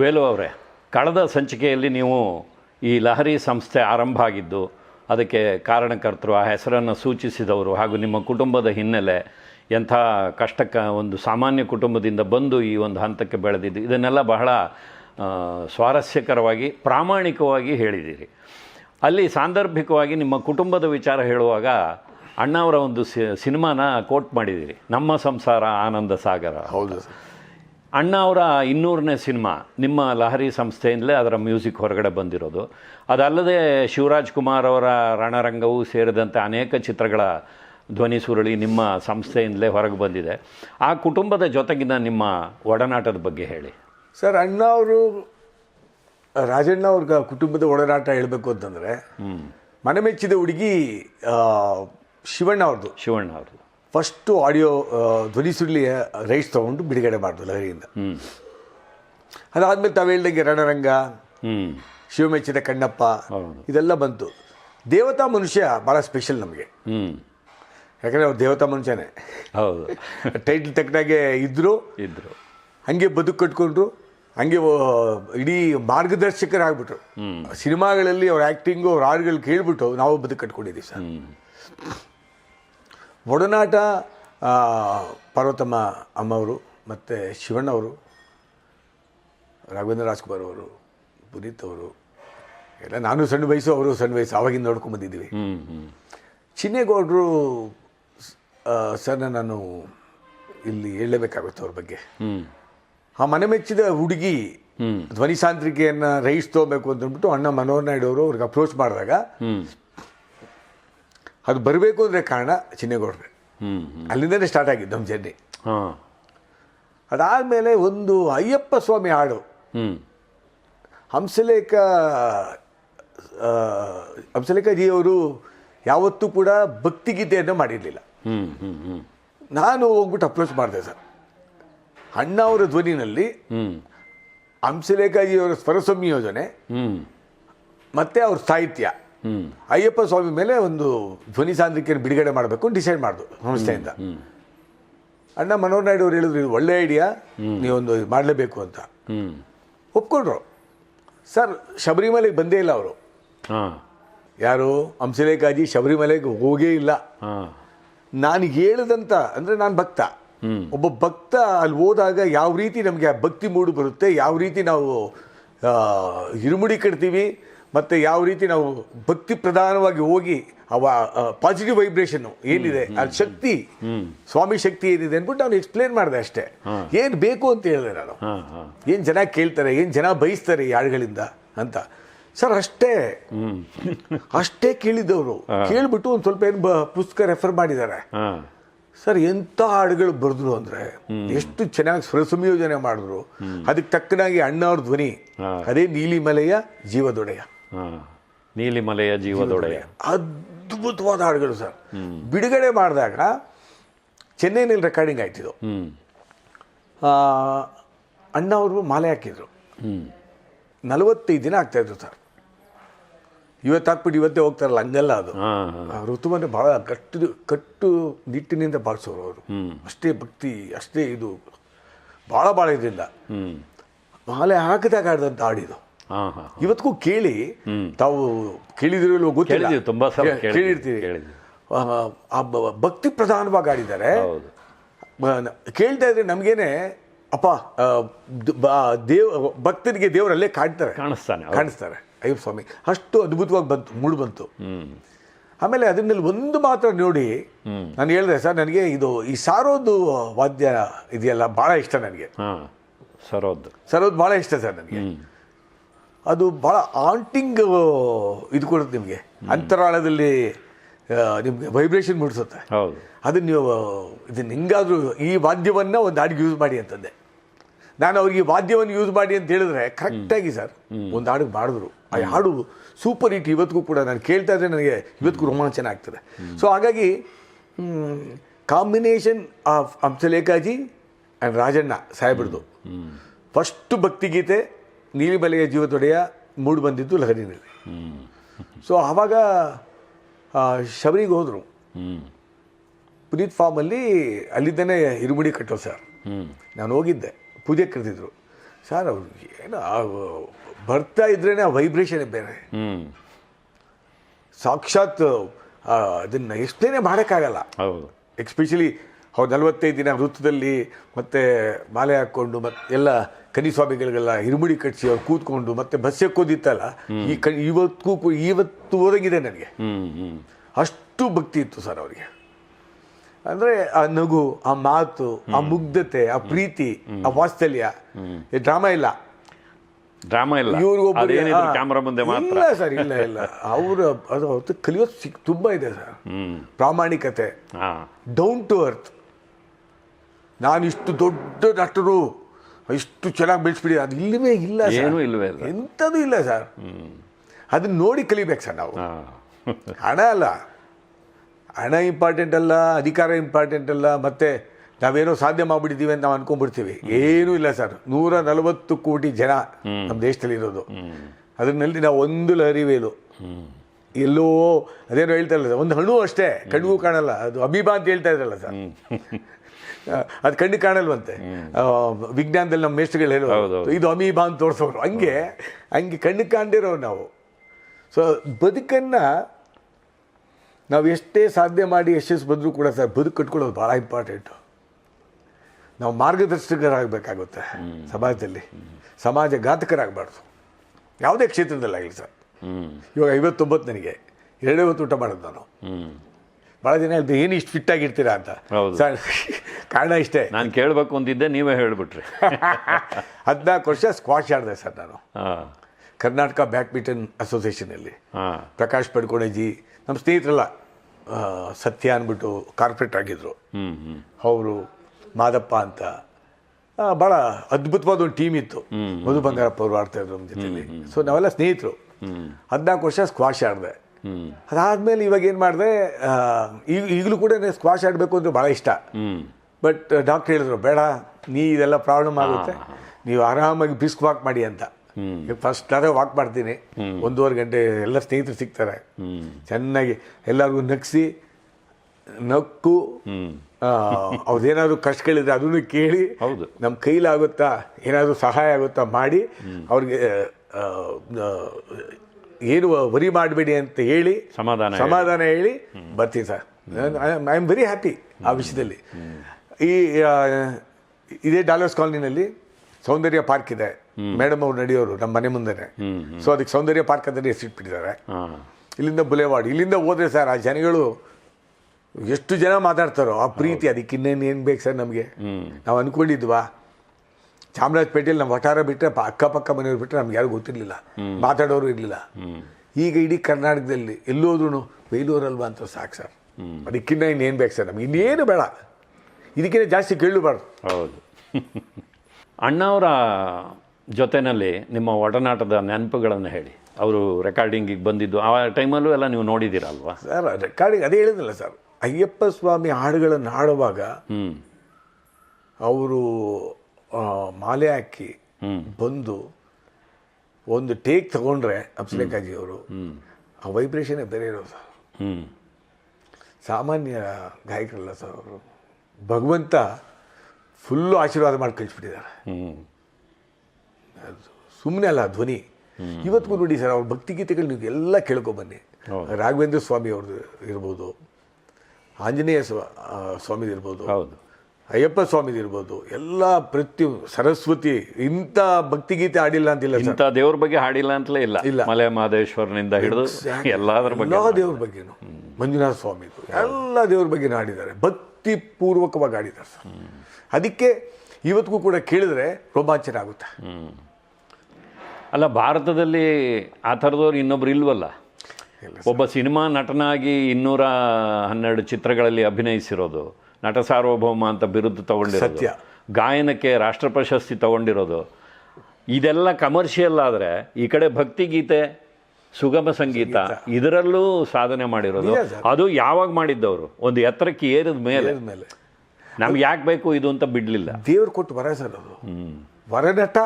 ವೇಲು ಅವರೇ, ಕಳೆದ ಸಂಚಿಕೆಯಲ್ಲಿ ನೀವು ಈ ಲಹರಿ ಸಂಸ್ಥೆ ಆರಂಭ ಆಗಿದ್ದು, ಅದಕ್ಕೆ ಕಾರಣಕರ್ತರು ಆ ಹೆಸರನ್ನು ಸೂಚಿಸಿದವರು ಹಾಗೂ ನಿಮ್ಮ ಕುಟುಂಬದ ಹಿನ್ನೆಲೆ ಎಂಥ ಕಷ್ಟಕ್ಕೆ ಒಂದು ಸಾಮಾನ್ಯ ಕುಟುಂಬದಿಂದ ಬಂದು ಈ ಒಂದು ಹಂತಕ್ಕೆ ಬೆಳೆದಿದ್ದು, ಇದನ್ನೆಲ್ಲ ಬಹಳ ಸ್ವಾರಸ್ಯಕರವಾಗಿ, ಪ್ರಾಮಾಣಿಕವಾಗಿ ಹೇಳಿದ್ದೀರಿ. ಅಲ್ಲಿ ಸಾಂದರ್ಭಿಕವಾಗಿ ನಿಮ್ಮ ಕುಟುಂಬದ ವಿಚಾರ ಹೇಳುವಾಗ ಅಣ್ಣವರ ಒಂದು ಸಿನಿಮಾನ ಕೋಟ್ ಮಾಡಿದ್ದೀರಿ. ನಮ್ಮ ಸಂಸಾರ ಆನಂದ ಸಾಗರ ಹೌದು. ಅಣ್ಣ ಅವರ ಇನ್ನೂರನೇ ಸಿನಿಮಾ ನಿಮ್ಮ ಲಹರಿ ಸಂಸ್ಥೆಯಿಂದಲೇ ಅದರ ಮ್ಯೂಸಿಕ್ ಹೊರಗಡೆ ಬಂದಿರೋದು. ಅದಲ್ಲದೆ ಶಿವರಾಜ್ ಕುಮಾರ್ ಅವರ ರಣರಂಗವೂ ಸೇರಿದಂತೆ ಅನೇಕ ಚಿತ್ರಗಳ ಧ್ವನಿ ಸುರುಳಿ ನಿಮ್ಮ ಸಂಸ್ಥೆಯಿಂದಲೇ ಹೊರಗೆ ಬಂದಿದೆ. ಆ ಕುಟುಂಬದ ಜೊತೆಗಿನ ನಿಮ್ಮ ಒಡನಾಟದ ಬಗ್ಗೆ ಹೇಳಿ. ಸರ್ ಅಣ್ಣ ಅವರು ರಾಜಣ್ಣ ಅವ್ರ ಕುಟುಂಬದ ಒಡನಾಟ ಹೇಳಬೇಕು ಅಂತಂದರೆ ಮನೆ ಮೆಚ್ಚಿದ ಹುಡುಗಿ ಶಿವಣ್ಣ ಅವ್ರದ್ದು ಶಿವಣ್ಣ ಅವರು ಫಸ್ಟು ಆಡಿಯೋ ಧ್ವನಿ ಸುರುಳಿ ರೈಟ್ಸ್ ತೊಗೊಂಡು ಬಿಡುಗಡೆ ಮಾಡಿದ್ರು ಲಹರಿಯಿಂದ. ಅದಾದ್ಮೇಲೆ ತಾವು ಹೇಳ್ದಂಗೆ ರಣರಂಗ ಶಿವಮೆಚ್ಚಿದ ಕಣ್ಣಪ್ಪ ಇದೆಲ್ಲ ಬಂತು. ದೇವತಾ ಮನುಷ್ಯ ಭಾಳ ಸ್ಪೆಷಲ್ ನಮಗೆ. ಯಾಕಂದರೆ ಅವ್ರು ದೇವತಾ ಮನುಷ್ಯನೇ. ಹೌದು. ಟೈಟ್ಲ್ ತಕ್ಕನಾಗೆ ಇದ್ದರು ಇದ್ದರು ಹಂಗೆ ಬದುಕು ಕಟ್ಕೊಂಡ್ರು. ಹಂಗೆ ಇಡೀ ಮಾರ್ಗದರ್ಶಕರಾಗ್ಬಿಟ್ರು ಸಿನಿಮಾಗಳಲ್ಲಿ ಅವ್ರ ಆ್ಯಕ್ಟಿಂಗು ಅವ್ರ ಹಾಡುಗಳು ಕೇಳ್ಬಿಟ್ಟು ನಾವು ಬದುಕು ಕಟ್ಕೊಂಡಿದ್ದೀವಿ ಸರ್. ಒಡನಾಟ ಪಾರ್ವತಮ್ಮ ಅಮ್ಮವರು ಮತ್ತು ಶಿವಣ್ಣ ಅವರು ರಾಘವೇಂದ್ರ ರಾಜ್ಕುಮಾರ್ ಅವರು ಪುನೀತ್ ಅವರು ಎಲ್ಲ ನಾನು ಸಣ್ಣ ವಯಸ್ಸು ಅವರು ಸಣ್ಣ ವಯಸ್ಸು ಆವಾಗಿಂದ ನೋಡ್ಕೊಂಡು ಬಂದಿದ್ದೀವಿ. ಹ್ಞೂ ಹ್ಞೂ ಚಿನ್ನೇಗೌಡರು ಸರ್ನ ನಾನು ಇಲ್ಲಿ ಹೇಳಲೇಬೇಕಾಗುತ್ತೆ ಅವ್ರ ಬಗ್ಗೆ. ಆ ಮನೆ ಮೆಚ್ಚಿದ ಹುಡುಗಿ ಧ್ವನಿ ಸಾಂತ್ರಿಕೆಯನ್ನು ರೈಸ್ ತೊಗೋಬೇಕು ಅಂತಂದ್ಬಿಟ್ಟು ಅಣ್ಣ ಮನೋಹರ್ ನಾಯ್ಡು ಅವರು ಅವ್ರಿಗೆ ಅಪ್ರೋಚ್ ಮಾಡಿದಾಗ ಅದು ಬರಬೇಕು ಅಂದರೆ ಕಾರಣ ಚಿನ್ನೇಗೌಡ್ರೆ ಹ್ಞೂ ಅಲ್ಲಿಂದನೇ ಸ್ಟಾರ್ಟ್ ಆಗಿದ್ದು ನಮ್ಮ ಜರ್ನಿ ಹಾಂ. ಅದಾದಮೇಲೆ ಒಂದು ಅಯ್ಯಪ್ಪ ಸ್ವಾಮಿ ಹಾಡು. ಹ್ಞೂ ಹಂಸಲೇಖ ಹಂಸಲೇಖ ಜಿ ಅವರು ಯಾವತ್ತೂ ಕೂಡ ಭಕ್ತಿಗೀತೆಯನ್ನು ಮಾಡಿರಲಿಲ್ಲ. ಹ್ಞೂ ಹ್ಞೂ ಹ್ಞೂ ನಾನು ಹೋಗ್ಬಿಟ್ಟು ಅಪ್ರೋಚ್ ಮಾಡಿದೆ ಸರ್. ಅಣ್ಣ ಅವರ ಧ್ವನಿನಲ್ಲಿ ಹಂಸಲೇಖಾಜಿಯವರ ಸ್ವರ ಸಂಯೋಜನೆ ಮತ್ತು ಅವ್ರ ಸಾಹಿತ್ಯ. ಅಯ್ಯಪ್ಪ ಸ್ವಾಮಿ ಮೇಲೆ ಒಂದು ಧ್ವನಿ ಸಾಂದ್ರಿಕೆಯನ್ನು ಬಿಡುಗಡೆ ಮಾಡಬೇಕು ಡಿಸೈಡ್ ಮಾಡಿದ್ರು ಸಂಸ್ಥೆಯಿಂದ. ಅಣ್ಣ ಮನೋಹರ್ ನಾಯ್ಡು ಅವ್ರು ಹೇಳಿದ್ರು ಇದು ಒಳ್ಳೆ ಐಡಿಯಾ ನೀವೊಂದು ಮಾಡಲೇಬೇಕು ಅಂತ. ಒಪ್ಕೊಂಡ್ರು. ಸರ್ ಶಬರಿಮಲೆಗೆ ಬಂದೇ ಇಲ್ಲ ಅವರು. ಹಾಂ. ಯಾರು? ಹಂಸಲೇಖಾಜಿ ಶಬರಿಮಲೆಗೆ ಹೋಗೇ ಇಲ್ಲ. ಹಾಂ. ನಾನು ಹೇಳಿದಂಥ ಅಂದರೆ ನಾನು ಭಕ್ತ. ಒಬ್ಬ ಭಕ್ತ ಅಲ್ಲಿ ಹೋದಾಗ ಯಾವ ರೀತಿ ನಮಗೆ ಆ ಭಕ್ತಿ ಮೂಡು ಬರುತ್ತೆ ಯಾವ ರೀತಿ ನಾವು ಇರುಮುಡಿ ಕಟ್ತೀವಿ ಮತ್ತು ಯಾವ ರೀತಿ ನಾವು ಭಕ್ತಿ ಪ್ರಧಾನವಾಗಿ ಹೋಗಿ ಅವ ಪಾಸಿಟಿವ್ ವೈಬ್ರೇಷನ್ ಏನಿದೆ ಆ ಶಕ್ತಿ ಸ್ವಾಮಿ ಶಕ್ತಿ ಏನಿದೆ ಅಂದ್ಬಿಟ್ಟು ನಾನು ಎಕ್ಸ್ಪ್ಲೇನ್ ಮಾಡಿದೆ ಅಷ್ಟೇ. ಏನು ಬೇಕು ಅಂತ ಹೇಳಿದೆ ನಾನು. ಏನು ಜನ ಕೇಳ್ತಾರೆ ಏನು ಜನ ಬಯಸ್ತಾರೆ ಈ ಹಾಡುಗಳಿಂದ ಅಂತ. ಸರ್ ಅಷ್ಟೇ. ಅಷ್ಟೇ ಕೇಳಿದ್ದವರು ಕೇಳ್ಬಿಟ್ಟು ಒಂದು ಸ್ವಲ್ಪ ಏನು ಪುಸ್ತಕ ರೆಫರ್ ಮಾಡಿದ್ದಾರೆ. ಸರ್ ಎಂಥ ಹಾಡುಗಳು ಬರೆದ್ರು ಅಂದರೆ ಎಷ್ಟು ಚೆನ್ನಾಗಿ ಸ್ವರ ಸಂಯೋಜನೆ ಮಾಡಿದ್ರು ಅದಕ್ಕೆ ತಕ್ಕನಾಗಿ ಅಣ್ಣವ್ರ ಧ್ವನಿ. ಅದೇ ನೀಲಿಮಲೆಯ ಜೀವದೊಡೆಯ ನೀಲಿಮಲೆಯ ಜೀವದೊಡೆಯ ಅದ್ಭುತವಾದ ಹಾಡುಗಳು ಸರ್. ಬಿಡುಗಡೆ ಮಾಡಿದಾಗ ಚೆನ್ನೈನಲ್ಲಿ ರೆಕಾರ್ಡಿಂಗ್ ಆಯ್ತಿದ್ದು ಅಣ್ಣ ಅವರು ಮಾಲೆ ಹಾಕಿದ್ರು. ನಲವತ್ತೈದು ದಿನ ಆಗ್ತಾಯಿದ್ರು ಸರ್. ಇವತ್ತು ಹಾಕ್ಬಿಟ್ಟು ಇವತ್ತೇ ಹೋಗ್ತಾರಲ್ಲ ಹಂಗೆಲ್ಲ ಅದು. ಋತುವನ್ನು ಭಾಳ ಕಟ್ಟು ಕಟ್ಟು ನಿಟ್ಟಿನಿಂದ ಬಾಳಿಸೋರು ಅವರು. ಅಷ್ಟೇ ಭಕ್ತಿ ಅಷ್ಟೇ ಇದು. ಭಾಳ ಭಾಳ ಇದರಿಂದ. ಮಾಲೆ ಹಾಕಿದಾಗ ಆಡಿದಂಥ ಹಾಡಿದು. ಇವತ್ತಿಗೂ ಕೇಳಿ ತಾವು ಕೇಳಿದಿರೋ ಗೊತ್ತಿಲ್ಲ. ತುಂಬಾ ಕೇಳಿರ್ತೀವಿ ಭಕ್ತಿ ಪ್ರಧಾನವಾಗಿ ಆಡಿದ್ದಾರೆ. ಕೇಳ್ತಾ ಇದ್ರೆ ನಮಗೇನೆ ಅಪ್ಪ ದೇವ ಭಕ್ತರಿಗೆ ಭಕ್ತನಿಗೆ ದೇವರಲ್ಲೇ ಕಾಣ್ತಾರೆ. ಕಾಣಿಸ್ತಾನೆ ಕಾಣಿಸ್ತಾರೆ. ಅಯ್ಯಪ್ಪ ಸ್ವಾಮಿ ಅಷ್ಟು ಅದ್ಭುತವಾಗಿ ಬಂತು ಮೂಡು ಬಂತು. ಆಮೇಲೆ ಅದನ್ನಲ್ಲಿ ಒಂದು ಮಾತ್ರ ನೋಡಿ ನಾನು ಹೇಳಿದೆ ಸರ್ ನನಗೆ ಇದು ಈ ಸಾರೋದು ವಾದ್ಯ ಇದೆಯಲ್ಲ ಭಾಳ ಇಷ್ಟ ನನಗೆ. ಹಾಂ ಸರೋದ್ ಸರೋದು ಭಾಳ ಇಷ್ಟ ಸರ್ ನನಗೆ. ಅದು ಭಾಳ ಆಂಟಿಂಗ್ ಇದು ಕೊಡುತ್ತೆ ನಿಮಗೆ. ಅಂತರಾಳದಲ್ಲಿ ನಿಮಗೆ ವೈಬ್ರೇಷನ್ ಮೂಡಿಸುತ್ತೆ. ಹೌದು. ಅದನ್ನು ನೀವು ಇದನ್ನ ಹಿಂಗಾದರೂ ಈ ವಾದ್ಯವನ್ನು ಒಂದು ಹಾಡಿಗೆ ಯೂಸ್ ಮಾಡಿ ಅಂತಂದೆ. ನಾನು ಅವ್ರಿಗೆ ಈ ವಾದ್ಯವನ್ನು ಯೂಸ್ ಮಾಡಿ ಅಂತ ಹೇಳಿದ್ರೆ ಕರೆಕ್ಟಾಗಿ ಸರ್ ಒಂದು ಹಾಡಿಗೆ ಮಾಡಿದ್ರು. ಆ ಹಾಡು ಸೂಪರ್ ಹಿಟ್ ಇವತ್ತಿಗೂ ಕೂಡ ನಾನು ಕೇಳ್ತಾ ಇದ್ರೆ ನನಗೆ ಇವತ್ತಿಗೂ ರೋಮಾಂಚನ ಆಗ್ತದೆ. ಸೊ ಹಾಗಾಗಿ ಕಾಂಬಿನೇಷನ್ ಆಫ್ ಹಂಸಲೇಖಾಜಿ ಆ್ಯಂಡ್ ರಾಜಣ್ಣ ಸಾಹೇಬ್ರದು. ಫಸ್ಟ್ ಭಕ್ತಿಗೀತೆ ನೀಲಿಮಲೆಯ ಜೀವದೊಡೆಯ ಮೂಡಿ ಬಂದಿದ್ದು ಲಹರಿನಲ್ಲಿ ಸೊ ಆವಾಗ ಶಬರಿಗೆ ಹೋದರು. ಪುನೀತ್ ಫಾರ್ಮಲ್ಲಿ ಅಲ್ಲಿದ್ದಾನೆ ಇರುಮುಡಿ ಕಟ್ಟೋ ಸರ್. ನಾನು ಹೋಗಿದ್ದೆ ಪೂಜೆ ಕರೆದಿದ್ರು. ಸರ್ ಅವ್ರು ಏನು ಬರ್ತಾ ಇದ್ರೇ ಆ ವೈಬ್ರೇಷನ್ ಬೇರೆ. ಸಾಕ್ಷಾತ್ ಅದನ್ನು ಎಷ್ಟೇನೆ ಎಕ್ಸ್ಪ್ಲೇನೇ ಮಾಡೋಕ್ಕಾಗಲ್ಲ. ಹೌದು. ಎಕ್ಸ್ಪೆಷಲಿ ಅವ್ರು ನಲವತ್ತೈದು ದಿನ ವೃತ್ತದಲ್ಲಿ ಮತ್ತೆ ಮಾಲೆ ಹಾಕ್ಕೊಂಡು ಮತ್ತೆ ಎಲ್ಲ ಕನಿಸ್ವಾಮಿಗಳಿಗೆಲ್ಲ ಹಿರುಮುಡಿ ಕಟ್ಸಿ ಅವ್ರು ಕೂತ್ಕೊಂಡು ಮತ್ತೆ ಬಸ್ ಎಕ್ಕೋದಿತ್ತಲ್ಲ ಈ ಕ ಇವತ್ತು ಇವತ್ತು ಒದಗಿದೆ ನನಗೆ. ಅಷ್ಟು ಭಕ್ತಿ ಇತ್ತು ಸರ್ ಅವರಿಗೆ. ಅಂದರೆ ಆ ನಗು ಆ ಮಾತು ಆ ಮುಗ್ಧತೆ ಆ ಪ್ರೀತಿ ಆ ವಾತ್ಸಲ್ಯ ಡ್ರಾಮಾ ಇಲ್ಲ. ಡ್ರಾಮಾ ಇಲ್ಲ. ಕ್ಯಾಮ್ರಾ ಮುಂದೆ ಮಾತ್ರ. ಇಲ್ಲ ಸರ್ ಇಲ್ಲ ಇಲ್ಲ. ಅವರು ಅದು ಅವತ್ತು ಕಲಿಯೋದು ಸಿಕ್ ತುಂಬ ಇದೆ ಸರ್. ಪ್ರಾಮಾಣಿಕತೆ. ಡೌನ್ ಟು ಅರ್ತ್ ನಾನು ಇಷ್ಟು ದೊಡ್ಡ ಡಾಕ್ಟರು ಇಷ್ಟು ಚೆನ್ನಾಗಿ ಬೆಳೆಸ್ಬಿಡಿ ಅದು ಇಲ್ಲವೇ ಇಲ್ಲ ಸರ್. ಏನೂ ಇಲ್ಲವೇ ಇಲ್ಲ. ಎಂಥದ್ದು ಇಲ್ಲ ಸರ್. ಅದನ್ನ ನೋಡಿ ಕಲಿಬೇಕು ಸರ್ ನಾವು. ಹಣ ಅಲ್ಲ. ಹಣ ಇಂಪಾರ್ಟೆಂಟ್ ಅಲ್ಲ ಅಧಿಕಾರ ಇಂಪಾರ್ಟೆಂಟ್ ಅಲ್ಲ ಮತ್ತು ನಾವೇನೋ ಸಾಧ್ಯ ಮಾಡಿಬಿಟ್ಟಿದ್ದೀವಿ ಅಂತ ನಾವು ಅನ್ಕೊಂಡ್ಬಿಡ್ತೀವಿ. ಏನೂ ಇಲ್ಲ ಸರ್. ನೂರ ನಲವತ್ತು ಕೋಟಿ ಜನ ನಮ್ಮ ದೇಶದಲ್ಲಿ ಇರೋದು ಅದರಲ್ಲಿ ನಾವು ಒಂದು ಲಹರಿವೇಲು ಎಲ್ಲೋ ಅದೇನೋ ಹೇಳ್ತಾ ಇಲ್ಲ ಒಂದು ಹಣ್ಣು ಅಷ್ಟೇ. ಕಣ್ಗೂ ಕಾಣಲ್ಲ. ಅದು ಅಮೀಬಾ ಅಂತ ಹೇಳ್ತಾ ಇದ್ರಲ್ಲ ಸರ್. ಅದು ಕಣ್ಣಿಗೆ ಕಾಣಲ್ವಂತೆ. ವಿಜ್ಞಾನದಲ್ಲಿ ನಮ್ಮ ಮೇಷ್ಟ್ರುಗಳು ಹೇಳೋದು ಇದು ಅಮೀಬಾ ಅಂತ ತೋರಿಸೋರು. ಹಂಗೆ ಹಂಗೆ ಕಣ್ಣು ಕಾಣ್ದಿರೋರು ನಾವು. ಸೊ ಬದುಕನ್ನು ನಾವು ಎಷ್ಟೇ ಸಾಧ್ಯ ಮಾಡಿ ಯಶಸ್ಸು ಬಂದರೂ ಕೂಡ ಸರ್ ಬದುಕು ಕಟ್ಕೊಳ್ಳೋದು ಭಾಳ ಇಂಪಾರ್ಟೆಂಟು ನಾವು ಮಾರ್ಗದರ್ಶಕರಾಗಬೇಕಾಗುತ್ತೆ ಸಮಾಜದಲ್ಲಿ. ಸಮಾಜ ಘಾತಕರಾಗಬಾರ್ದು. ಯಾವುದೇ ಕ್ಷೇತ್ರದಲ್ಲಾಗಲಿ ಸರ್. ಇವಾಗ ಐವತ್ತೊಂಬತ್ತು ನನಗೆ ಎರಡೇ ಹೊತ್ತು ಊಟ ಮಾಡೋದು ನಾನು. ಭಾಳ ದಿನ ಇದ್ದು ಏನು ಇಷ್ಟು ಫಿಟ್ ಆಗಿರ್ತೀರಾ ಅಂತ? ಹೌದು. ಸರ್ ಕಾರಣ ಇಷ್ಟೇ. ನಾನು ಕೇಳಬೇಕು ಅಂತಿದ್ದೆ ನೀವೇ ಹೇಳಿಬಿಟ್ರಿ. ಹದಿನಾಲ್ಕು ವರ್ಷ ಸ್ಕ್ವಾಶ್ ಆಡಿದೆ ಸರ್ ನಾನು. ಕರ್ನಾಟಕ ಬ್ಯಾಡ್ಮಿಂಟನ್ ಅಸೋಸಿಯೇಷನಲ್ಲಿ ಪ್ರಕಾಶ್ ಪಡ್ಕೋಣಜಿ ನಮ್ಮ ಸ್ನೇಹಿತರೆಲ್ಲ ಸತ್ಯ ಅಂದ್ಬಿಟ್ಟು ಕಾರ್ಪೊರೇಟ್ ಆಗಿದ್ದರು ಅವರು ಮಾದಪ್ಪ ಅಂತ. ಭಾಳ ಅದ್ಭುತವಾದ ಒಂದು ಟೀಮ್ ಇತ್ತು. ಮಧು ಬಂಗಾರಪ್ಪ ಅವರು ಆಡ್ತಾಯಿದ್ರು ನಮ್ಮ ಜೊತೆಯಲ್ಲಿ ಸೊ ನಾವೆಲ್ಲ ಸ್ನೇಹಿತರು. ಹದಿನಾಲ್ಕು ವರ್ಷ ಸ್ಕ್ವಾಶ್ ಆಡಿದೆ. ಅದಾದಮೇಲೆ ಇವಾಗ ಏನು ಮಾಡಿದೆ ಈಗ ಈಗಲೂ ಕೂಡ ಸ್ಕ್ವಾಶ್ ಆಡಬೇಕು ಅಂದ್ರೆ ಭಾಳ ಇಷ್ಟ. ಬಟ್ ಡಾಕ್ಟರ್ ಹೇಳಿದ್ರು ಬೇಡ ನೀ ಇದೆಲ್ಲ ಪ್ರಾಬ್ಲಮ್ ಆಗುತ್ತೆ. ನೀವು ಆರಾಮಾಗಿ ಬಿಸ್ಕ್ ವಾಕ್ ಮಾಡಿ ಅಂತ. ಫಸ್ಟ್ ಅದೇ ವಾಕ್ ಮಾಡ್ತೀನಿ. ಒಂದೂವರೆ ಗಂಟೆ ಎಲ್ಲ ಸ್ನೇಹಿತರು ಸಿಗ್ತಾರೆ. ಚೆನ್ನಾಗಿ ಎಲ್ಲರಿಗೂ ನಗಿಸಿ ನಕ್ಕು ಅವ್ರದ್ದೇನಾದ್ರು ಕಷ್ಟಗಳಿದ್ರೆ ಅದನ್ನು ಕೇಳಿ ಹೌದು. ನಮ್ಮ ಕೈಲಾಗುತ್ತಾ ಏನಾದರೂ ಸಹಾಯ ಆಗುತ್ತಾ ಮಾಡಿ ಅವ್ರಿಗೆ ಏನು ವರಿ ಮಾಡಬೇಡಿ ಅಂತ ಹೇಳಿ ಸಮಾಧಾನ ಹೇಳಿ. ಸಮಾಧಾನ ಹೇಳಿ ಬರ್ತೀನಿ sir. I am very happy ಆ ವಿಷಯದಲ್ಲಿ. ಈ ಇದೇ ಡಾಲರ್ಸ್ ಕಾಲೋನಿನಲ್ಲಿ ಸೌಂದರ್ಯ ಪಾರ್ಕ್ ಇದೆ. ಮೇಡಮ್ ಅವ್ರು ನಡೆಯೋರು ನಮ್ಮ ಮನೆ ಮುಂದೆನೆ. ಸೊ ಅದಕ್ಕೆ ಸೌಂದರ್ಯ ಪಾರ್ಕ್ ಅಂತ ಹೆಸರಿಟ್ಬಿಟ್ಟಿದ್ದಾರೆ ಇಲ್ಲಿಂದ ಬುಲೆವಾಡ್ ಇಲ್ಲಿಂದ ಹೋದ್ರೆ ಸರ್ ಆ ಜನಗಳು ಎಷ್ಟು ಜನ ಮಾತಾಡ್ತಾರೋ ಆ ಪ್ರೀತಿ ಅದಕ್ಕೆ ಇನ್ನೇನು ಏನು ಬೇಕು ಸರ್ ನಮಗೆ? ನಾವು ಅಂದ್ಕೊಂಡಿದ್ವಾ ಚಾಮರಾಜಪೇಟೆಯಲ್ಲಿ ನಮ್ಮ ವಠಾರ ಬಿಟ್ಟರೆ ಅಕ್ಕಪಕ್ಕ ಮನೆಯವ್ರು ಬಿಟ್ಟರೆ ನಮ್ಗೆ ಯಾರು ಗೊತ್ತಿರಲಿಲ್ಲ. ಮಾತಾಡೋರು ಇರಲಿಲ್ಲ. ಈಗ ಇಡೀ ಕರ್ನಾಟಕದಲ್ಲಿ ಎಲ್ಲೋದ್ರೂ ಬೇಲೂರಲ್ವಾ ಅಂತ ಸಾಕು ಸರ್. ಅದಕ್ಕಿಂತ ಇನ್ನೇನು ಬೇಕು ಸರ್ ನಮ್ಗೆ? ಇನ್ನೇನು ಬೇಡ. ಇದಕ್ಕಿಂತ ಜಾಸ್ತಿ ಕೇಳಬಾರ್ದು. ಹೌದು. ಅಣ್ಣವರ ಜೊತೆನಲ್ಲಿ ನಿಮ್ಮ ಒಡನಾಟದ ನೆನಪುಗಳನ್ನು ಹೇಳಿ. ಅವರು ರೆಕಾರ್ಡಿಂಗಿಗೆ ಬಂದಿದ್ದು. ಆ ಟೈಮಲ್ಲೂ ಎಲ್ಲ ನೀವು ನೋಡಿದ್ದೀರಲ್ವಾ? ಸರ್ ರೆಕಾರ್ಡಿಂಗ್ ಅದೇ ಹೇಳಿದ್ರಲ್ಲ ಸರ್. ಅಯ್ಯಪ್ಪ ಸ್ವಾಮಿ ಹಾಡುಗಳನ್ನು ಹಾಡುವಾಗ ಅವರು ಮಾಲೆ ಹಾಕಿ ಬಂದು ಒಂದು ಟೇಕ್ ತಗೊಂಡ್ರೆ ಅಪ್ಸಲೇಖಾಜಿ ಅವರು ಆ ವೈಬ್ರೇಷನೇ ಬೇರೆ ಇರೋದು ಸರ್. ಸಾಮಾನ್ಯ ಗಾಯಕರಲ್ಲ ಸರ್ ಅವರು. ಭಗವಂತ ಫುಲ್ಲು ಆಶೀರ್ವಾದ ಮಾಡಿ ಕಳಿಸ್ಬಿಟ್ಟಿದ್ದಾರೆ ಸುಮ್ಮನೆ ಅಲ್ಲ ಧ್ವನಿ. ಇವತ್ತಿಗೂ ನೋಡಿ ಸರ್ ಅವ್ರ ಭಕ್ತಿಗೀತೆಗಳು ನೀವು ಎಲ್ಲ ಕೇಳ್ಕೊಬನ್ನಿ. ರಾಘವೇಂದ್ರ ಸ್ವಾಮಿ ಅವ್ರದ್ದು ಇರ್ಬೋದು ಆಂಜನೇಯ ಸ್ವಾಮಿದು ಇರ್ಬೋದು. ಹೌದು. ಅಯ್ಯಪ್ಪ ಸ್ವಾಮಿದು ಇರ್ಬೋದು ಎಲ್ಲ ಪ್ರತಿ ಸರಸ್ವತಿ ಇಂಥ ಭಕ್ತಿಗೀತೆ ಹಾಡಿಲ್ಲ ಅಂತಿಲ್ಲ ಇಂಥ ದೇವ್ರ ಬಗ್ಗೆ ಹಾಡಿಲ್ಲ ಅಂತಲೇ ಇಲ್ಲ. ಇಲ್ಲ. ಮಲೆ ಮಹದೇಶ್ವರನಿಂದ ಹಿಡಿದು ಎಲ್ಲದರ ಬಗ್ಗೆ ಎಲ್ಲ ದೇವ್ರ ಬಗ್ಗೆನು. ಮಂಜುನಾಥ ಸ್ವಾಮಿದು ಎಲ್ಲ ದೇವ್ರ ಬಗ್ಗೆ ಹಾಡಿದ್ದಾರೆ. ಭಕ್ತಿ ಪೂರ್ವಕವಾಗಿ ಹಾಡಿದ್ದಾರೆ ಸರ್. ಅದಕ್ಕೆ ಇವತ್ತಿಗೂ ಕೂಡ ಕೇಳಿದ್ರೆ ರೋಮಾಂಚನ ಆಗುತ್ತೆ. ಅಲ್ಲ ಭಾರತದಲ್ಲಿ ಆ ಥರದವ್ರು ಇನ್ನೊಬ್ರು ಇಲ್ವಲ್ಲ? ಒಬ್ಬ ಸಿನಿಮಾ ನಟನಾಗಿ ಇನ್ನೂರ ಹನ್ನೆರಡು ಚಿತ್ರಗಳಲ್ಲಿ ಅಭಿನಯಿಸಿರೋದು. ನಟ ಸಾರ್ವಭೌಮ ಅಂತ ಬಿರುದು ತಗೊಂಡಿರೋದು. ಸತ್ಯ. ಗಾಯನಕ್ಕೆ ರಾಷ್ಟ್ರ ಪ್ರಶಸ್ತಿ ತಗೊಂಡಿರೋದು. ಇದೆಲ್ಲ ಕಮರ್ಷಿಯಲ್ ಆದರೆ ಈ ಕಡೆ ಭಕ್ತಿಗೀತೆ ಸುಗಮ ಸಂಗೀತ ಇದರಲ್ಲೂ ಸಾಧನೆ ಮಾಡಿರೋದು. ಅದು ಯಾವಾಗ ಮಾಡಿದ್ದವರು? ಒಂದು ಎತ್ತರಕ್ಕೆ ಏರಿದ ಮೇಲೆ. ಮೇಲೆ. ನಮ್ಗೆ ಯಾಕೆ ಬೇಕು ಇದು ಅಂತ ಬಿಡಲಿಲ್ಲ. ದೇವ್ರು ಕೊಟ್ಟು ವರ ಸರ್ ಅದು. ವರನಟ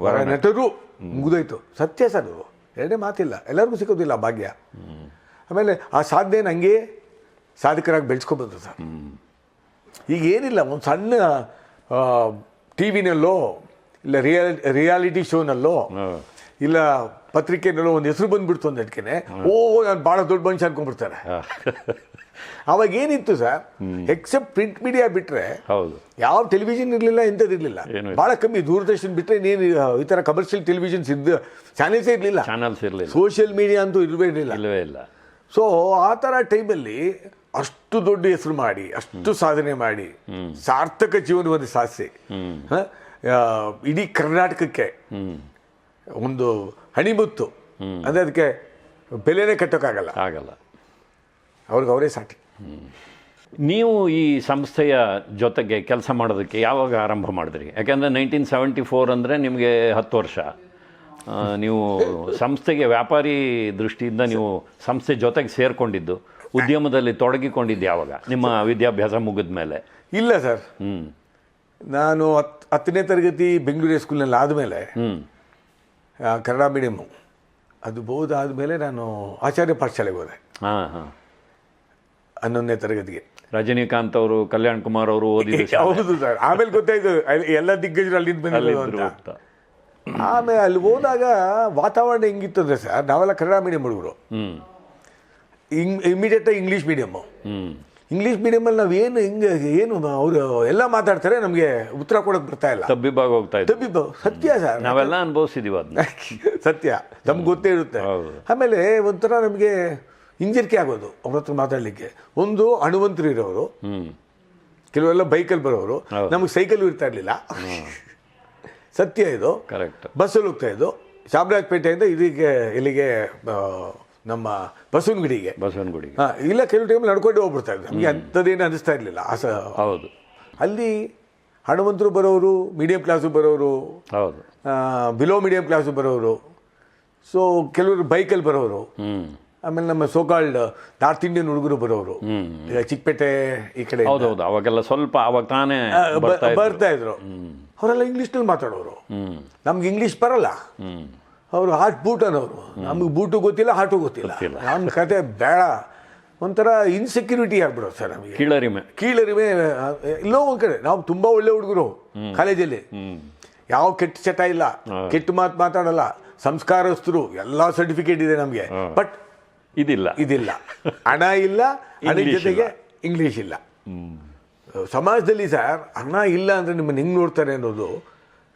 ವರ ನಟರು ಮುಗಿದೋಯ್ತು. ಸತ್ಯ ಸರ್ ಅದು. ಎರಡೇ ಮಾತಿಲ್ಲ. ಎಲ್ಲರಿಗೂ ಸಿಗೋದಿಲ್ಲ ಭಾಗ್ಯ. ಆಮೇಲೆ ಆ ಸಾಧನೆ ನನಗೆ ಸಾಧಕರಾಗಿ ಬೆಳೆಸ್ಕೊಬಂದ್ರು ಸರ್. ಈಗ ಏನಿಲ್ಲ ಒಂದು ಸಣ್ಣ ಟಿ ವಿನಲ್ಲೋ ಇಲ್ಲ ರಿಯಲ್ ರಿಯಾಲಿಟಿ ಶೋನಲ್ಲೋ ಇಲ್ಲ ಪತ್ರಿಕೆನಲ್ಲೋ ಒಂದು ಹೆಸರು ಬಂದ್ಬಿಡ್ತು ಅಂದಟ್ಕೆ ಓ ನಾನು ಭಾಳ ದೊಡ್ಡ ಮನುಷ್ಯ ಅನ್ಕೊಂಡ್ಬಿಡ್ತಾರೆ ಅವಾಗ ಏನಿತ್ತು ಸರ್ ಎಕ್ಸೆಪ್ಟ್ ಪ್ರಿಂಟ್ ಮೀಡಿಯಾ ಬಿಟ್ಟರೆ ಹೌದು. ಯಾವ ಟೆಲಿವಿಷನ್ ಇರಲಿಲ್ಲ ಎಂಥದ್ದು ಇರಲಿಲ್ಲ. ಭಾಳ ಕಮ್ಮಿ ದೂರದರ್ಶನ್ ಬಿಟ್ಟರೆ ಇನ್ನೇನು ಈ ಥರ ಕಮರ್ಷಿಯಲ್ ಟೆಲಿವಿಷನ್ಸ್ ಇದ್ದ ಚಾನೆಲ್ಸೇ ಇರಲಿಲ್ಲ. ಚಾನಲ್ಸ್ ಇರಲಿಲ್ಲ. ಸೋಷಿಯಲ್ ಮೀಡಿಯಾ ಅಂತೂ ಇರವೇ ಇರಲಿಲ್ಲ. ಇಲ್ಲ. ಸೊ ಆ ಥರ ಟೈಮಲ್ಲಿ ಅಷ್ಟು ದೊಡ್ಡ ಹೆಸರು ಮಾಡಿ ಅಷ್ಟು ಸಾಧನೆ ಮಾಡಿ ಸಾರ್ಥಕ ಜೀವನವನ್ನು ಸಾಧಿಸಿ ಇಡೀ ಕರ್ನಾಟಕಕ್ಕೆ ಒಂದು ಹಣಿಮುತ್ತು. ಅಂದರೆ ಅದಕ್ಕೆ ಬೆಲೆನೇ ಕಟ್ಟೋಕ್ಕಾಗಲ್ಲ. ಆಗಲ್ಲ. ಅವ್ರಿಗೆ ಅವರೇ ಸಾಟಿ. ನೀವು ಈ ಸಂಸ್ಥೆಯ ಜೊತೆಗೆ ಕೆಲಸ ಮಾಡೋದಕ್ಕೆ ಯಾವಾಗ ಆರಂಭ ಮಾಡಿದ್ರಿ? ಯಾಕೆಂದರೆ ನೈನ್ಟೀನ್ ಸೆವೆಂಟಿ ಫೋರ್ ಅಂದರೆ ನಿಮಗೆ ಹತ್ತು ವರ್ಷ. ನೀವು ಸಂಸ್ಥೆಗೆ ವ್ಯಾಪಾರಿ ದೃಷ್ಟಿಯಿಂದ ನೀವು ಸಂಸ್ಥೆ ಜೊತೆಗೆ ಸೇರಿಕೊಂಡಿದ್ದು. ಉದ್ಯಮದಲ್ಲಿ ತೊಡಗಿಕೊಂಡಿದ್ದೆ ಯಾವಾಗ? ನಿಮ್ಮ ವಿದ್ಯಾಭ್ಯಾಸ ಮುಗಿದ ಮೇಲೆ. ಇಲ್ಲ ಸರ್. ಹ್ಞೂ ನಾನು ಹತ್ ಹತ್ತನೇ ತರಗತಿ ಬೆಂಗಳೂರು ಸ್ಕೂಲ್ನಲ್ಲಿ ಆದಮೇಲೆ ಹ್ಞೂ ಕನ್ನಡ ಮೀಡಿಯಮ್ಮು ಅದು ಬಹುದು ಆದಮೇಲೆ ನಾನು ಆಚಾರ್ಯ ಪಾಠಶಾಲೆಗೆ ಹೋದೆ. ಹಾಂ ಹಾಂ. ಹನ್ನೊಂದನೇ ತರಗತಿಗೆ. ರಜನಿಕಾಂತ್ ಅವರು ಕಲ್ಯಾಣ್ ಕುಮಾರ್ ಅವರು ಓದಿ ಹೌದು ಸರ್. ಆಮೇಲೆ ಗೊತ್ತಾಯ್ತು ಎಲ್ಲ ದಿಗ್ಗಜರು ಅಲ್ಲಿಂದ ಬಂದಿಲ್ಲ ಅಂತ. ಆಮೇಲೆ ಅಲ್ಲಿ ಹೋದಾಗ ವಾತಾವರಣ ಹೆಂಗಿತ್ತು ಅಂದರೆ ಸರ್ ನಾವೆಲ್ಲ ಕನ್ನಡ ಮೀಡಿಯಂ ಹುಡುಗರು. ಹ್ಞೂ ಇಂಗ್ ಇಮಿಡಿಯೇಟಾಗಿ ಇಂಗ್ಲೀಷ್ ಮೀಡಿಯಮ್ಮು ಇಂಗ್ಲೀಷ್ ಮೀಡಿಯಮಲ್ಲಿ ನಾವು ಏನು ಹಿಂಗೆ ಏನು ಅವರು ಎಲ್ಲ ಮಾತಾಡ್ತಾರೆ ನಮಗೆ ಉತ್ತರ ಕೊಡೋಕೆ ಬರ್ತಾ ಇಲ್ಲ. ತಬ್ಬಿಬ್ಬಾಗಿ ಹೋಗ್ತಾ ಇದೆ. ತಬ್ಬಿ ಬ- ಸತ್ಯ ಸರ್. ನಾವೆಲ್ಲ ಅನುಭವಿಸಿದೀವಿ ಅದನ್ನ ಸತ್ಯ. ನಮ್ಗೆ ಗೊತ್ತೇ ಇರುತ್ತೆ. ಆಮೇಲೆ ಒಂಥರ ನಮಗೆ ಹಿಂಜರಿಕೆ ಆಗೋದು ಅವ್ರ ಹತ್ರ ಮಾತಾಡಲಿಕ್ಕೆ. ಒಂದು ಹಣುವಂತರು ಇರೋರು. ಕೆಲವೆಲ್ಲ ಬೈಕಲ್ಲಿ ಬರೋರು. ನಮಗೆ ಸೈಕಲ್ ಇರ್ತಾ ಇರಲಿಲ್ಲ. ಸತ್ಯ ಇದು. ಕರೆಕ್ಟ್ ಬಸ್ಸಲ್ಲಿ ಹೋಗ್ತಾ ಇದ್ದು. ಚಾಮರಾಜಪೇಟೆಯಿಂದ ಇದಕ್ಕೆ ಇಲ್ಲಿಗೆ ನಮ್ಮ ಬಸವನಗುಡಿಗೆ. ಬಸವನಗುಡಿಗೆ. ಹಾಂ ಇಲ್ಲ ಕೆಲವು ಟೈಮ್ ನಡ್ಕೊಂಡು ಹೋಗ್ಬಿಡ್ತಾ ಇದ್ದೆ. ನಮಗೆ ಅಂಥದ್ದೇನು ಅನಿಸ್ತಾ ಇರಲಿಲ್ಲ. ಆಸ ಹೌದು. ಅಲ್ಲಿ ಹಣವಂತರು ಬರೋರು ಮೀಡಿಯಂ ಕ್ಲಾಸು ಬರೋರು ಹೌದು. ಬಿಲೋ ಮೀಡಿಯಂ ಕ್ಲಾಸು ಬರೋರು. ಸೊ ಕೆಲವರು ಬೈಕಲ್ಲಿ ಬರೋರು. ಆಮೇಲೆ ನಮ್ಮ ಸೋಕಾಲ್ಡ್ ನಾರ್ತ್ ಇಂಡಿಯನ್ ಹುಡುಗರು ಬರೋರು. ಈಗ ಚಿಕ್ಕಪೇಟೆ ಈ ಕಡೆ ಹೌದೌದು. ಅವಾಗೆಲ್ಲ ಸ್ವಲ್ಪ ಅವಾಗ ತಾನೇ ಬರ್ತಾ ಇದ್ರು. ಅವರೆಲ್ಲ ಇಂಗ್ಲೀಷ್ನಲ್ಲಿ ಮಾತಾಡೋರು. ನಮ್ಗೆ ಇಂಗ್ಲೀಷ್ ಬರಲ್ಲ. ಅವರು ಹಾಟ್ ಬೂಟನ್ ಅವರು ನಮಗೆ ಬೂಟು ಗೊತ್ತಿಲ್ಲ ಹಾಟು ಗೊತ್ತಿಲ್ಲ. ನಮ್ಮ ಕತೆ ಬೇಡ. ಒಂಥರ ಇನ್ಸೆಕ್ಯೂರಿಟಿ ಆಗ್ಬಿಡೋದು ಸರ್ ನಮಗೆ. ಕೀಳರಿಮೆ. ಕೀಳರಿಮೆ ಇಲ್ಲೋ ಎಲ್ಲೋ ಒಂದು ಕಡೆ. ನಾವು ತುಂಬ ಒಳ್ಳೆ ಹುಡುಗರು ಕಾಲೇಜಲ್ಲಿ. ಯಾವ ಕೆಟ್ಟ ಚಟ ಇಲ್ಲ. ಕೆಟ್ಟ ಮಾತು ಮಾತಾಡಲ್ಲ. ಸಂಸ್ಕಾರಸ್ಥರು ಎಲ್ಲ ಸರ್ಟಿಫಿಕೇಟ್ ಇದೆ ನಮಗೆ. ಬಟ್ ಇದಿಲ್ಲ. ಇದಿಲ್ಲ. ಹಣ ಇಲ್ಲ ಹಣ ಜೊತೆಗೆ ಇಂಗ್ಲೀಷ್ ಇಲ್ಲ. ಸಮಾಜದಲ್ಲಿ ಸರ್ ಹಣ ಇಲ್ಲ ಅಂದರೆ ನಿಮ್ಮನ್ನು ಹೆಂಗೆ ನೋಡ್ತಾರೆ ಅನ್ನೋದು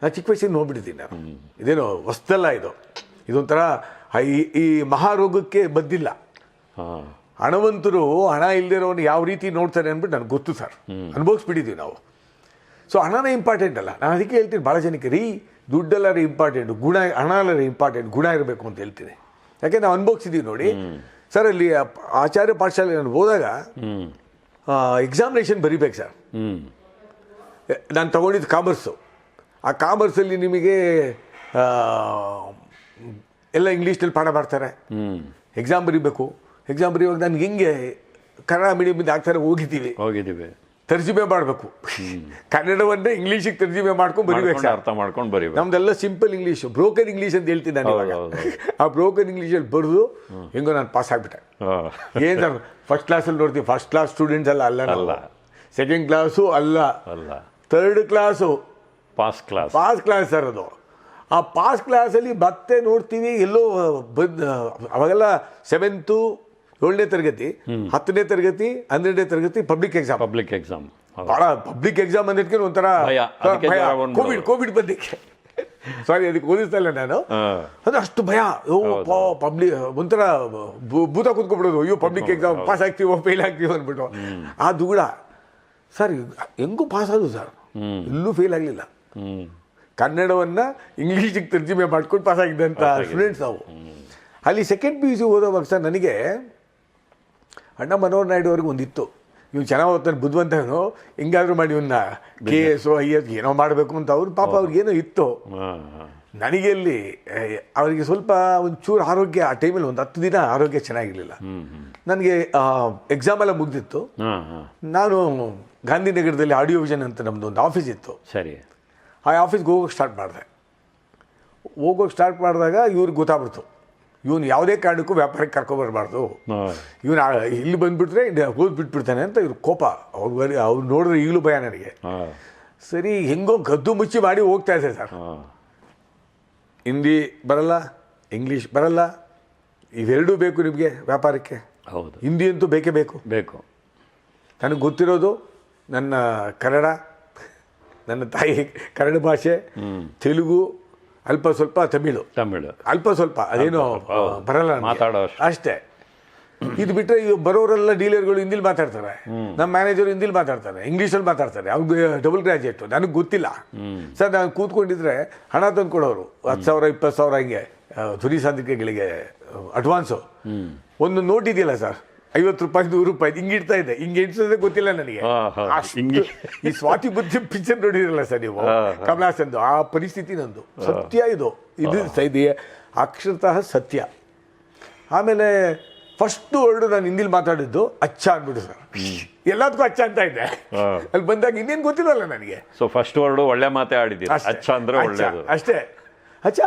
ನಾನು ಚಿಕ್ಕ ವಯಸ್ಸಿಗೆ ನೋಡ್ಬಿಟ್ಟಿದ್ದೀನಿ ನಾನು. ಇದೇನು ಹೊಸ್ತಲ್ಲ ಇದು. ಇದೊಂಥರ ಈ- ಈ ಮಹಾರೋಗಕ್ಕೆ ಬದ್ದಿಲ್ಲ. ಹಣವಂತರು ಹಣ ಇಲ್ಲದಿರೋನು ಯಾವ ರೀತಿ ನೋಡ್ತಾರೆ ಅಂದ್ಬಿಟ್ಟು ನನಗೆ ಗೊತ್ತು ಸರ್. ಅನುಭವಿಸ್ಬಿಟ್ಟಿದ್ದೀವಿ ನಾವು. ಸೊ ಹಣನ ಇಂಪಾರ್ಟೆಂಟ್ ಅಲ್ಲ. ನಾನು ಅದಕ್ಕೆ ಹೇಳ್ತೀನಿ ಭಾಳ ಜನಕ್ಕೆ ರೀ ದುಡ್ಡೆಲ್ಲ ರೀ ಇಂಪಾರ್ಟೆಂಟ್ ಗುಣ ಹಣ ಎಲ್ಲ ರೀ ಇಂಪಾರ್ಟೆಂಟ್ ಗುಣ ಇರಬೇಕು ಅಂತ ಹೇಳ್ತೀನಿ. ಯಾಕೆ ನಾವು ಅನುಭವಿಸಿದ್ದೀವಿ ನೋಡಿ. ಸರ್ ಅಲ್ಲಿ ಆಚಾರ್ಯ ಪಾಠಶಾಲೆ ನಾನು ಹೋದಾಗ ಎಕ್ಸಾಮಿನೇಷನ್ ಬರಿಬೇಕು ಸರ್. ನಾನು ತಗೊಂಡಿದ್ದು ಕಾಮರ್ಸು ಆ ಕಾಮರ್ಸಲ್ಲಿ ನಿಮಗೆ ಎಲ್ಲ ಇಂಗ್ಲೀಷ್ನಲ್ಲಿ ಪಾಠ ಮಾಡ್ತಾರೆ. ಎಕ್ಸಾಮ್ ಬರೀಬೇಕು. ಎಕ್ಸಾಮ್ ಬರೀವಾಗ ನನಗೆ ಹಿಂಗೆ ಕನ್ನಡ ಮೀಡಿಯಮಿಂದ ಆಗ್ತಾರೆ ಹೋಗಿದ್ದೀವಿ. ಹೋಗಿದ್ದೀವಿ. ತರ್ಜುಮೆ ಮಾಡಬೇಕು. ಕನ್ನಡವನ್ನೇ ಇಂಗ್ಲೀಷಿಗೆ ತರ್ಜುಮೆ ಮಾಡ್ಕೊಂಡು ಬರೀಬೇಕು ಅರ್ಥ ಮಾಡ್ಕೊಂಡು ಬರೀಬೇಕು. ನಮ್ದೆಲ್ಲ ಸಿಂಪಲ್ ಇಂಗ್ಲೀಷ್ ಬ್ರೋಕನ್ ಇಂಗ್ಲೀಷ್ ಅಂತ ಹೇಳ್ತೀನಿ ನಾನು ಇವಾಗ. ಆ ಬ್ರೋಕನ್ ಇಂಗ್ಲೀಷಲ್ಲಿ ಬರೆದು ಹೆಂಗೋ ನಾನು ಪಾಸ್ ಆಗಿಬಿಟ್ಟೆ. ಏನು ಫಸ್ಟ್ ಕ್ಲಾಸಲ್ಲಿ ನೋಡ್ತೀವಿ ಫಸ್ಟ್ ಕ್ಲಾಸ್ ಸ್ಟೂಡೆಂಟ್ಸ್ ಅಲ್ಲ ಅಲ್ಲ. ಸೆಕೆಂಡ್ ಕ್ಲಾಸು ಅಲ್ಲ. ಅಲ್ಲ. Third class pass class pass class sir ಅದು. ಆ ಪಾಸ್ ಕ್ಲಾಸಲ್ಲಿ ಮತ್ತೆ ನೋಡ್ತೀವಿ ಎಲ್ಲೋ ಬಂದು ಅವಾಗೆಲ್ಲ ಸೆವೆಂತು ಏಳನೇ ತರಗತಿ ಹತ್ತನೇ ತರಗತಿ ಹನ್ನೆರಡನೇ ತರಗತಿ ಪಬ್ಲಿಕ್ ಎಕ್ಸಾಮ್ ಪಬ್ಲಿಕ್ ಎಕ್ಸಾಮ್ ಭಾಳ ಪಬ್ಲಿಕ್ ಎಕ್ಸಾಮ್ ಅಂದಿದ್ಕೆ ಒಂಥರ. ಕೋವಿಡ್ ಕೋವಿಡ್ ಬಂದಿಕ್ಕೆ ಸಾರಿ ಅದಕ್ಕೆ ಓದಿಸ್ತಾ ಇಲ್ಲ ನಾನು. ಅಂದ್ರೆ ಅದು ಅಷ್ಟು ಭಯ. ಓ ಪಬ್ಲಿಕ್ ಒಂಥರ ಭೂತ ಕೂತ್ಕೊಬಿಡೋದು. ಅಯ್ಯೋ ಪಬ್ಲಿಕ್ ಎಕ್ಸಾಮ್ ಪಾಸ್ ಆಗ್ತೀವೋ ಫೇಲ್ ಆಗ್ತೀವೋ ಅಂದ್ಬಿಟ್ಟು. ಆ ದುಗುಡ ಸರ್ ಹೆಂಗೂ ಪಾಸ್ ಆದ್ರು ಸರ್ ಎಲ್ಲೂ ಫೇಲ್ ಆಗಲಿಲ್ಲ. ಕನ್ನಡವನ್ನು ಇಂಗ್ಲೀಷಿಗೆ ತರ್ಜಿಮೆ ಮಾಡ್ಕೊಂಡು ಪಾಸಾಗಿದ್ದಂಥ ಸ್ಟೂಡೆಂಟ್ಸ್ ನಾವು. ಅಲ್ಲಿ ಸೆಕೆಂಡ್ ಪಿ ಯು ಸಿ ಓದೋವಾಗ ಸರ್ ನನಗೆ ಅಣ್ಣ ಮನೋಹರ್ ನಾಯ್ಡು ಅವ್ರಿಗೆ ಒಂದಿತ್ತು. ಇವ್ನು ಚೆನ್ನಾಗಿ ಓದ್ತಾನೆ ಬುದ್ಧಿವಂತನು ಹಿಂಗಾದ್ರೂ ಮಾಡಿ ಇವನ್ನ ಕೆ ಎಸ್ ಐ ಎಸ್ ಏನೋ ಮಾಡಬೇಕು ಅಂತ ಅವ್ರು ಪಾಪ ಅವ್ರಿಗೇನೋ ಇತ್ತು. ನನಗೆ ಅಲ್ಲಿ ಅವರಿಗೆ ಸ್ವಲ್ಪ ಒಂಚೂರು ಆರೋಗ್ಯ ಆ ಟೈಮಲ್ಲಿ ಒಂದು ಹತ್ತು ದಿನ ಆರೋಗ್ಯ ಚೆನ್ನಾಗಿರಲಿಲ್ಲ. ನನಗೆ ಎಕ್ಸಾಮ್ ಎಲ್ಲ ಮುಗ್ದಿತ್ತು. ನಾನು ಗಾಂಧಿನಗರದಲ್ಲಿ ಆಡಿಯೋ ವಿಷನ್ ಅಂತ ನಮ್ಮದು ಒಂದು ಆಫೀಸ್ ಇತ್ತು. ಸರಿ. ಆ ಆಫೀಸ್ಗೆ ಹೋಗೋಕೆ ಸ್ಟಾರ್ಟ್ ಮಾಡಿದೆ. ಹೋಗೋಕೆ ಸ್ಟಾರ್ಟ್ ಮಾಡಿದಾಗ ಇವ್ರಿಗೆ ಗೊತ್ತಾಗ್ಬಿಡ್ತು. ಇವನು ಯಾವುದೇ ಕಾರಣಕ್ಕೂ ವ್ಯಾಪಾರಕ್ಕೆ ಕರ್ಕೊಬರ್ಬಾರ್ದು ಇವನು ಇಲ್ಲಿ ಬಂದುಬಿಟ್ರೆ ಹೋಗಿ ಬಿಟ್ಬಿಡ್ತಾನೆ ಅಂತ ಇವ್ರ ಕೋಪ. ಅವ್ರು ಬರೀ ಅವ್ರು ನೋಡಿದ್ರೆ ಈಗಲೂ ಭಯ ನನಗೆ. ಸರಿ ಹೆಂಗೋ ಗದ್ದು ಮುಚ್ಚಿ ಮಾಡಿ ಹೋಗ್ತಾ ಇದೆ ಸರ್. ಹಿಂದಿ ಬರಲ್ಲ ಇಂಗ್ಲೀಷ್ ಬರಲ್ಲ ಇವೆರಡೂ ಬೇಕು ನಿಮಗೆ ವ್ಯಾಪಾರಕ್ಕೆ. ಹೌದು. ಹಿಂದಿ ಅಂತೂ ಬೇಕೇ ಬೇಕು. ಬೇಕು. ನನಗೆ ಗೊತ್ತಿರೋದು ನನ್ನ ಕನ್ನಡ ನನ್ನ ತಾಯಿ ಕನ್ನಡ ಭಾಷೆ ತೆಲುಗು ಅಲ್ಪ ಸ್ವಲ್ಪ ತಮಿಳು. ತಮಿಳು. ಅಲ್ಪ ಸ್ವಲ್ಪ ಅದೇನು ಬರಲ್ಲ. ಮಾತಾಡೋ ಅಷ್ಟೇ. ಇದು ಬಿಟ್ಟರೆ ಇವ್ ಬರೋರೆಲ್ಲ ಡೀಲರ್ಗಳು ಹಿಂದಿಲಿ ಮಾತಾಡ್ತಾರೆ. ನಮ್ಮ ಮ್ಯಾನೇಜರ್ ಹಿಂದಿಲಿ ಮಾತಾಡ್ತಾರೆ ಇಂಗ್ಲೀಷಲ್ಲಿ ಮಾತಾಡ್ತಾರೆ. ಅವ್ರಿಗೆ ಡಬಲ್ ಗ್ರಾಜುಯೇಟು ನನಗೆ ಗೊತ್ತಿಲ್ಲ. ಸರ್ ನಾನು ಕೂತ್ಕೊಂಡಿದ್ರೆ ಹಣ ತಂದು ಕೊಡೋರು ಹತ್ತು ಸಾವಿರ ಇಪ್ಪತ್ತು ಸಾವಿರ ಹಿಂಗೆ ಧ್ವನಿ ಸಾಂದ್ರಿಕೆಗಳಿಗೆ ಅಡ್ವಾನ್ಸು ಒಂದು ನೋಟ್ ಇದೆಯಲ್ಲ ಸರ್? ಐವತ್ತು ರೂಪಾಯಿ ನೂರು ರೂಪಾಯಿ ಹಿಂಗೆ ಇಡ್ತಾ ಇದೆ. ಹಿಂಗೆ ಇಡ್ಸೋದೇ ಗೊತ್ತಿಲ್ಲ ನನಗೆ. ಹಿಂಗೆ. ಈ ಸ್ವಾತಿ ಬುದ್ಧಿ ಪಿಕ್ಚರ್ ನೋಡಿರಲ್ಲ ಸರ್ ನೀವು? ಕಮಲ್ ಕಮಲಾಸಂದು ಆ ಪರಿಸ್ಥಿತಿ ನಂದು. ಸತ್ಯ ಇದು. ಇದು ಸೈದಿಯ ಇದು ಅಕ್ಷರತಃ ಸತ್ಯ. ಆಮೇಲೆ ಫಸ್ಟ್ ವರ್ಡ್ ನಾನು ಹಿಂದಿಲಿ ಮಾತಾಡಿದ್ದು ಅಚ್ಚ ಅಂದ್ಬಿಡು ಸರ್. ಎಲ್ಲದಕ್ಕೂ ಅಚ್ಚ ಅಂತ ಇದೆ ಅಲ್ಲಿ ಬಂದಾಗ ಇನ್ನೇನು ಗೊತ್ತಿಲ್ಲಲ್ಲ ನನಗೆ. ಸೊ ಫಸ್ಟ್ ವರ್ಡ್ ಒಳ್ಳೆ ಮಾತೇ ಆಡಿದ್ದೆ ಅಷ್ಟೇ. ಅಚ್ಚ ಅಂದ್ರೆ ಒಳ್ಳೆಯದು. ಅಷ್ಟೇ. ಅಚ್ಚ.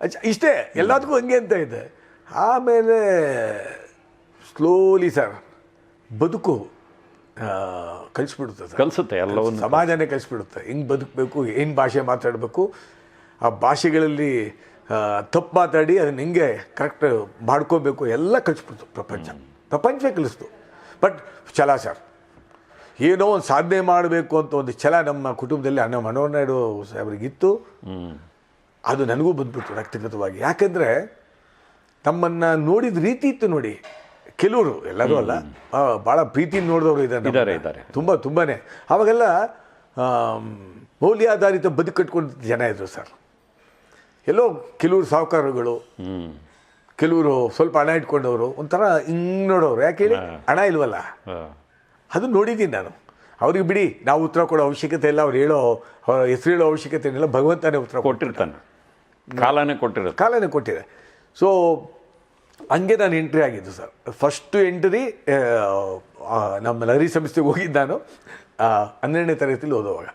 ಅಚ್ಚ. ಇಷ್ಟೇ. ಎಲ್ಲದಕ್ಕೂ ಹಂಗೆ ಅಂತ ಇದೆ ಆಮೇಲೆ ಸ್ಲೋಲಿ ಸರ್ ಬದುಕು ಕಲಿಸ್ಬಿಡುತ್ತೆ ಕಲಿಸುತ್ತೆ ಕಲ್ಸುತ್ತೆ ಎಲ್ಲವನ್ನು. ಸಮಾಜನೇ ಕಲಿಸ್ಬಿಡುತ್ತೆ. ಹೆಂಗೆ ಬದುಕಬೇಕು ಏನು ಭಾಷೆ ಮಾತಾಡಬೇಕು ಆ ಭಾಷೆಗಳಲ್ಲಿ ತಪ್ಪು ಮಾತಾಡಿ ಅದನ್ನ ಹೆಂಗೆ ಕರೆಕ್ಟ್ ಮಾಡ್ಕೋಬೇಕು ಎಲ್ಲ ಕಲಿಸ್ಬಿಡ್ತು ಪ್ರಪಂಚ. ಪ್ರಪಂಚವೇ ಕಲಿಸ್ತು. ಬಟ್ ಛಲ ಸರ್ ಏನೋ ಒಂದು ಸಾಧನೆ ಮಾಡಬೇಕು ಅಂತ ಒಂದು ಛಲ ನಮ್ಮ ಕುಟುಂಬದಲ್ಲಿ ಅಣ್ಣ ಮನೋಹರ್ ನಾಯ್ಡು ಸಾಹೇಬ್ರಿಗಿತ್ತು ಅದು ನನಗೂ ಬಂದ್ಬಿಡ್ತು ವ್ಯಕ್ತಿಗತವಾಗಿ. ಯಾಕಂದರೆ ನಮ್ಮನ್ನು ನೋಡಿದ ರೀತಿ ಇತ್ತು ನೋಡಿ. ಕೆಲವರು ಎಲ್ಲರೂ ಅಲ್ಲ. ಭಾಳ ಪ್ರೀತಿ ನೋಡಿದವರು ಇದ್ದಾರೆ ಇದ್ದಾರೆ, ಇದ್ದಾರೆ. ತುಂಬ ತುಂಬಾ ಅವಾಗೆಲ್ಲ ಆಮ್, ಮೌಲ್ಯಾಧಾರಿತ ಬದುಕು ಕಟ್ಕೊಂಡ ಜನ ಇದ್ರು ಸರ್. ಎಲ್ಲೋ ಕೆಲವರು ಸಾಹುಕಾರಗಳು ಕೆಲವರು ಸ್ವಲ್ಪ ಹಣ ಇಟ್ಕೊಂಡವರು ಒಂಥರ ಹಿಂಗ್ ನೋಡೋರು. ಯಾಕೆ ಹೇಳಿ? ಹಣ ಇಲ್ವಲ್ಲ? ಅದನ್ನು ಅದು ನೋಡಿದ್ದೀನಿ ನಾನು. ಅವ್ರಿಗೆ ಬಿಡಿ ನಾವು ಉತ್ತರ ಕೊಡೋ ಅವಶ್ಯಕತೆ ಇಲ್ಲ ಅವ್ರು ಹೇಳೋ ಅವ್ರ ಹೆಸರು ಹೇಳೋ ಅವಶ್ಯಕತೆ ಇಲ್ಲ ಭಗವಂತನೇ ಉತ್ತರ ಕೊಟ್ಟಿರ್ತಾನೆ. ಕಾಲನೇ ಕೊಟ್ಟಿರೋದು ಕಾಲನೇ ಕೊಟ್ಟಿದೆ. ಸೊ ಹಂಗೆ ನಾನು ಎಂಟ್ರಿ ಆಗಿದ್ದು ಸರ್ ಫಸ್ಟು ಎಂಟ್ರಿ ನಮ್ಮ ಲಹರಿ ಸಂಸ್ಥೆಗೆ ಹೋಗಿದ್ದು ನಾನು ಹನ್ನೆರಡನೇ ತರಗತಿಲಿ ಓದುವಾಗ.